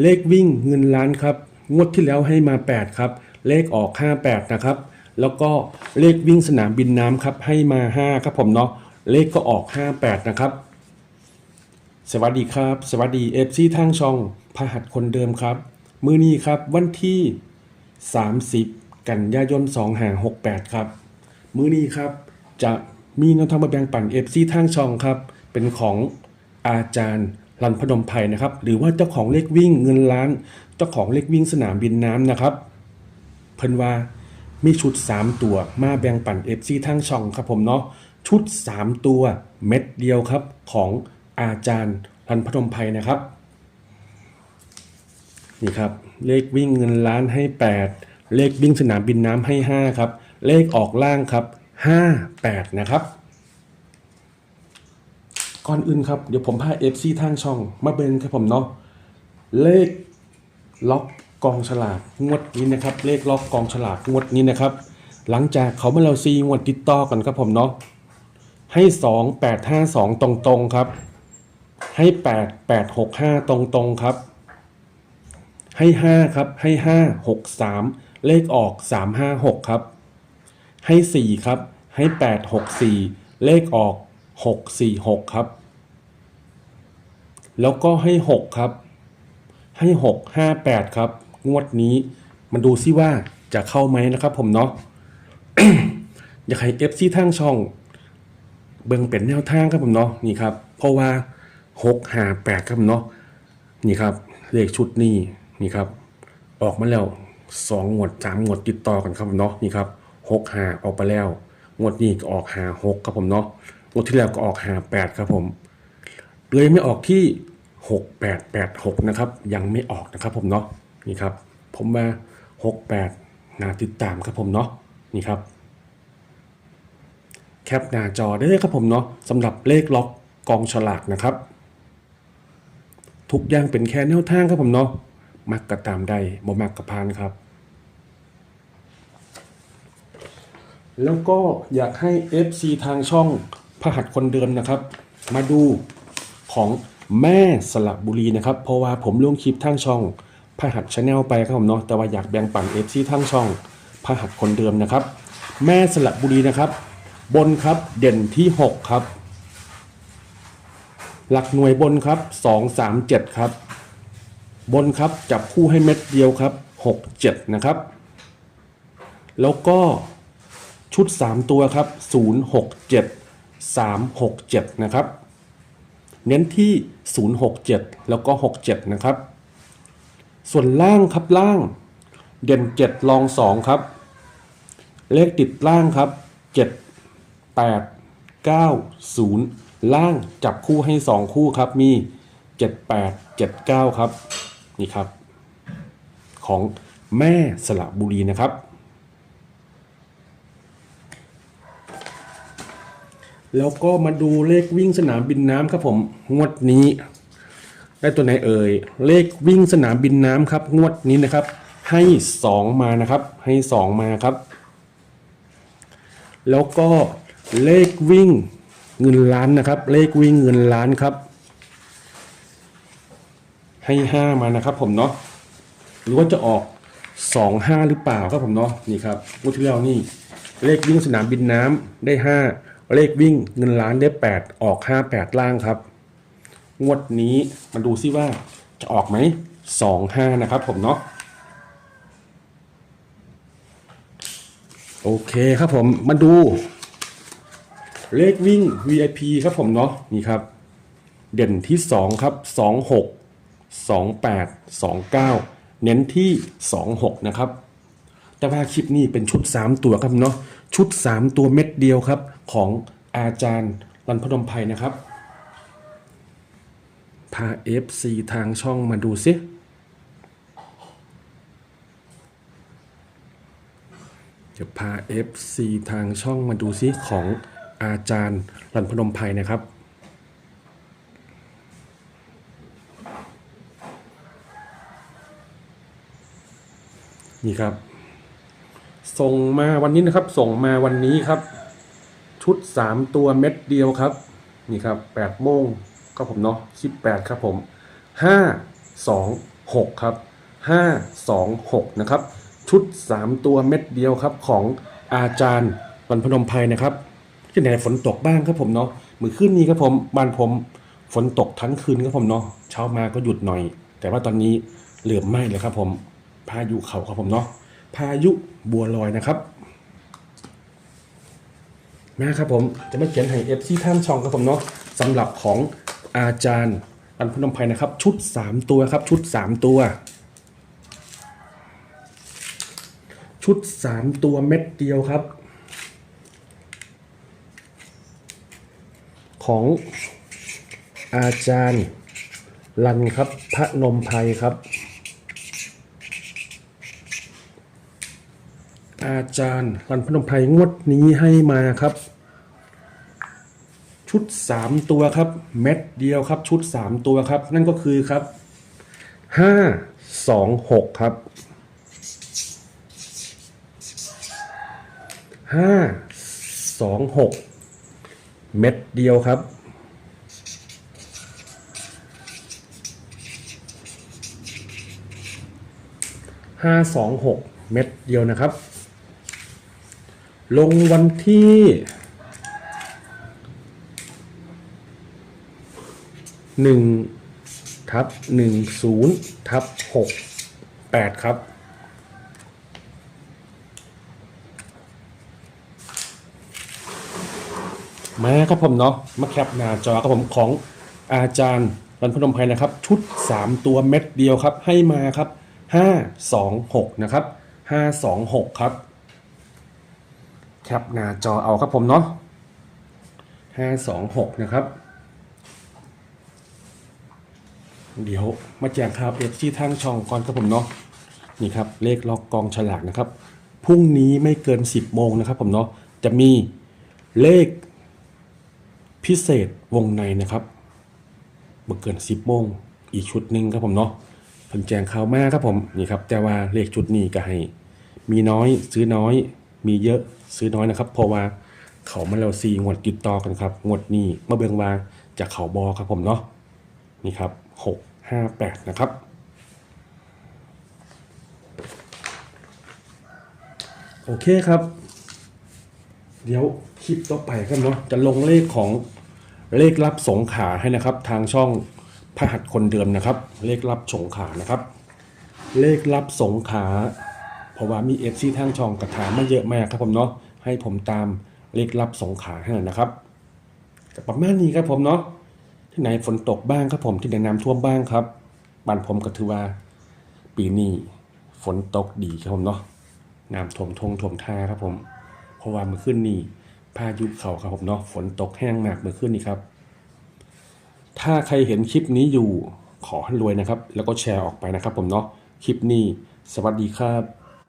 เลขวิ่งเงินล้านครับ งวดที่แล้วให้มา 8 ครับ เลขออก 58 นะครับ แล้วก็เลขวิ่งสนามบินน้ำครับ ให้มา 5 ครับผมเนาะ เลขก็ออก 58 นะครับ สวัสดีครับ สวัสดีเอฟซีทางช่องพหัสคนเดิมครับ มือนี้ครับวันที่ 30 กันยายน2568 ครับ มือนี้ครับจะมีแนวทางมาแบ่งปันเอฟซีทางช่องครับ เป็นของอาจารย์ รันพนมไพรนะครับ หรือว่าเจ้าของเลขวิ่งเงินล้าน เจ้าของเลขวิ่งสนามบินน้ำนะครับ เพิ่นว่ามีชุด 3 ตัว มาแบ่งปั่น FC ทางช่องครับผมเนาะชุด 3 ตัวเม็ดเดียวครับของอาจารย์รันพนมไพรนะครับนี่ครับเลขวิ่งเงินล้านให้ 8 เลขวิ่งสนามบินน้ำให้ 5 ครับ เลขออกล่างครับ 5 8 นะครับ ก่อนอื่นครับ เดี๋ยวผมพา FC ทางช่อง มาเบินครับผมเนาะเลขล็อกกองฉลากงวดนี้นะครับ เลขล็อกกองฉลากงวดนี้นะครับ หลังจากเขามาเราซีงวดติดต่อกันครับผมเนาะให้สองแปดห้าสองตรงๆครับ ให้แปดแปดหกห้าตรงๆครับ ให้ห้าครับให้ห้าหกสามเลขออกสามห้าหกครับ ให้สี่ครับ ให้แปดหกสี่เลขออก หกสี่หกครับ แล้วก็ให้หกครับ ให้หกห้าแปดครับ งวดนี้มันดูซิว่าจะเข้าไหมนะครับผมเนาะอยากให้เอฟซีทางช่อง เบิ่งเป็นแนวทางครับผมเนาะนี่ครับ เพราะว่าหกห้าแปดครับผมเนาะนี่ครับเลขชุดนี้นี่ครับ ออกมาแล้วสองงวดสามงวดติดต่อกันครับผมเนาะนี่ครับหกห้าออกไปแล้ว งวดนี้ก็ออกห้าหกครับผมเนาะ งวดที่แล้วก็ออกหาแปดครับผมเลยไม่ออกที่6886นะครับ ยังไม่ออกนะครับผมเนาะนี่ครับ ผมมา68นาติดตามครับผมเนาะนี่ครับ แคปหน้าจอได้เลยครับผมเนาะสำหรับเลขล็อกกองฉลากนะครับ ทุกอย่างเป็นแค่แนวทางครับผมเนาะมักกระตามได้บ่มักกระพานครับ แล้วก็อยากให้ FC ทางช่อง พหัสคนเดิมนะครับ มาดูของแม่สลับบุรีนะครับ เพราะว่าผมลงคลิปทางช่องพหัสชาแนลไปครับผมเนาะแต่ว่าอยากแบ่งปัน FC ทางช่องพหัสคนเดิมนะครับ แม่สลับบุรีนะครับ บนครับเด่นที่ 6 ครับ หลักหน่วยบนครับ 2 3 7 ครับ บนครับจับคู่ให้เม็ดเดียวครับ 6 7 นะครับ แล้วก็ชุด 3 ตัวครับ 0 6 7 3 6 7 นะครับ เน้นที่ 067 แล้วก็ 67 นะครับ ส่วนล่างครับล่าง เด่น 7 ลอง 2 ครับ เลขติดล่างครับ 7 8 9 0 ล่างจับคู่ให้ 2 คู่ครับมี 7 8 7 9 ครับ นี่ครับ ของแม่สระบุรีนะครับ แล้วก็มาดูเลขวิ่งสนามบินน้ำครับผมงวดนี้ ได้ตัวไหนเอ่ยเลขวิ่งสนามบินน้ำครับ งวดนี้นะครับ ให้สองมานะครับ ให้สองมาครับ แล้วก็เลขวิ่งเงินล้านนะครับ เลขวิ่งเงินล้านครับ ให้ห้ามานะครับ ผมเนาะหรือว่าจะออกสองห้าหรือเปล่าครับผมเนาะนี่ครับงวดที่แล้วนี่ เลขวิ่งสนามบินน้ำได้ห้า เลขวิ่งเงินล้านได้แปดออกห้าแปดล่างครับ งวดนี้มาดูซิว่าจะออกไหมสองห้านะครับผมเนาะโอเคครับผมมาดู เลขวิ่ง VIP ครับผมเนาะนี่ครับ เด่นที่ 2 ครับ 26 28 29 เน้นที่ 26 นะครับ แต่ว่าคลิปนี้เป็นชุด 3 ตัวครับเนาะ ชุด 3 ตัวเม็ดเดียวครับ ของอาจารย์รันพนมไพรนะครับ พา FC ทางช่องมาดูซิเดี๋ยวพา FC ทางช่องมาดูซิของอาจารย์รันพนมไพรนะครับนี่ครับ ส่งมาวันนี้นะครับ ส่งมาวันนี้ครับ ชุด3ตัวเม็ดเดียวครับ นี่ครับ8โมงครับผมเนาะ18ครับผม5 2 6ครับ5 2 6นะครับ ชุด3ตัวเม็ดเดียวครับของอาจารย์บรรพนมไพรนะครับที่ไหนฝนตกบ้างครับผมเนาะมือขึ้นนี้ครับผมบ้านผมฝนตกทั้งคืนครับผมเนาะเช้ามาก็หยุดหน่อย แต่ว่าตอนนี้เหลือมไหม้เลยครับผมพายุเขาครับผมเนาะ พายุบัวลอยนะครับนะครับผมจะมาเขียนให้เอฟซีท่านช่องครับผมเนาะสำหรับของอาจารย์อันพนมไพรนะครับ ชุด 3 ตัวครับ ชุด 3 ตัว ชุด 3 ตัวเม็ดเดียวครับ ของอาจารย์ลันครับพระนมไพรครับ อาจารย์รันพนมไพรงวดนี้ให้มาครับ ชุด3ตัวครับ เม็ดเดียวครับ ชุด3ตัวครับ นั่นก็คือครับ5 2 6ครับ5 2 6เม็ดเดียวครับห้าสองหกเม็ดเดียวนะครับ ลงวันที่หนึ่งทับหนึ่งศูนย์ทับหกแปดครับ มาครับผมเนาะมาแคปหน้าจอครับผมของอาจารย์รันพนมไพรนะครับ ชุด 3 ตัวเม็ดเดียวครับ ให้มาครับ 5 2 6 นะครับ 5 2 6 ครับ คปหน้าจอเอาครับผมเนาะ5 2 6นะครับ เดี๋ยวมาแจ้งข่าวเอฟซีทางช่องก่อนครับผมเนาะนี่ครับเลขล็อกกองฉลากนะครับพรุ่งนี้ไม่เกิน 10 โมงนะครับผมเนาะจะมีเลขพิเศษวงในนะครับเมื่อเกิน 10 โมงอีกชุดหนึ่งครับผมเนาะเพิ่นแจ้งข่าวมาครับผมนี่ครับแต่ว่าเลขชุดนี้ก็ให้มีน้อยซื้อน้อย มีเยอะซื้อน้อยนะครับ เพราะว่าเขามาแล้วซีงวดติดต่อกันครับงวดนี้มาเบิงว่าจากเขาบอครับผมเนาะนี่ครับหกห้าแปดนะครับโอเคครับ เดี๋ยวคลิปต่อไปครับเนาะจะลงเลขของเลขรับสงขาให้นะครับ ทางช่องพหัสคนเดิมนะครับ เลขรับสงขานะครับ เลขรับสงขา ราะว่ามีเอฟซีทางช่องกระถามมาเยอะมากครับผมเนาะให้ผมตามเลขรับสงขาให้หน่อยนะครับก็ประมาณนี้ครับผมเนาะที่ไหนฝนตกบ้างครับผมที่ไหนน้ำท่วมบ้างครับบ้านผมก็ถือว่าปีนี้ฝนตกดีครับผมเนาะน้ำท่วมทงท่วมท่าครับผมเพราะว่าเมื่อคืนนี้พายุเขาครับผมเนาะฝนตกแห้งมากเมื่อคืนนี้ครับ ถ้าใครเห็นคลิปนี้อยู่ขอให้รวยนะครับ แล้วก็แชร์ออกไปนะครับผมเนาะคลิปนี้สวัสดีครับ